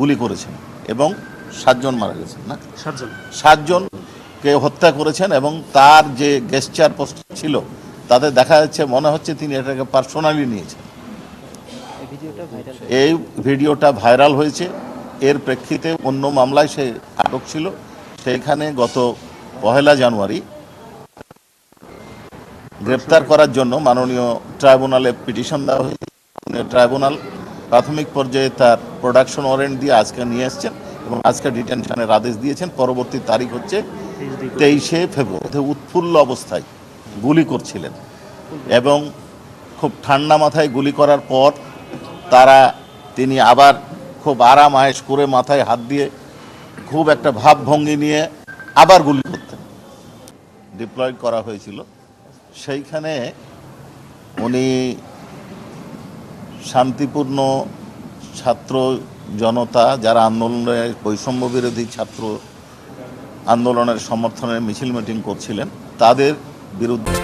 গুলি করেছেন এবং সাতজন মারা গেছেন না? সাতজন। সাতজনকে হত্যা করেছেন এবং তার যে গেস্টার পোস্ট ছিল তাতে দেখা যাচ্ছে মনে হচ্ছে তিনি এটাকে পার্সোনালি নিয়েছেন। এই ভিডিওটা ভাইরাল হয়েছে। এর প্রেক্ষিতে অন্য মামলায় সে আটক ছিল। সেইখানে গত পহেলা জানুয়ারি গ্রেপ্তার করার জন্য মাননীয় ট্রাইব্যুনালে পিটিশন দেওয়া হয়েছে। ট্রাইব্যুনাল প্রাথমিক পর্যায়ে তার প্রোডাকশন ওয়ারেন্ট দিয়ে আজকে নিয়ে এসছেন এবং আজকে ডিটেনশনের আদেশ দিয়েছেন। পরবর্তী তারিখ হচ্ছে তেইশে ফেব্রুয়ারি। উৎফুল্ল অবস্থায় গুলি করছিলেন এবং খুব ঠান্ডা মাথায় গুলি করার পর তারা, তিনি আবার খুব আরাম আয়েস করে মাথায় হাত দিয়ে খুব একটা ভাবভঙ্গি নিয়ে আবার গুলি করতেন। ডিপ্লয়েড করা হয়েছিল। সেইখানে উনি শান্তিপূর্ণ ছাত্র জনতা যারা আন্দোলনের বৈষম্য বিরোধী ছাত্র আন্দোলনের সমর্থনে মিছিল মিটিং করছিলেন, তাদের বিরুদ্ধে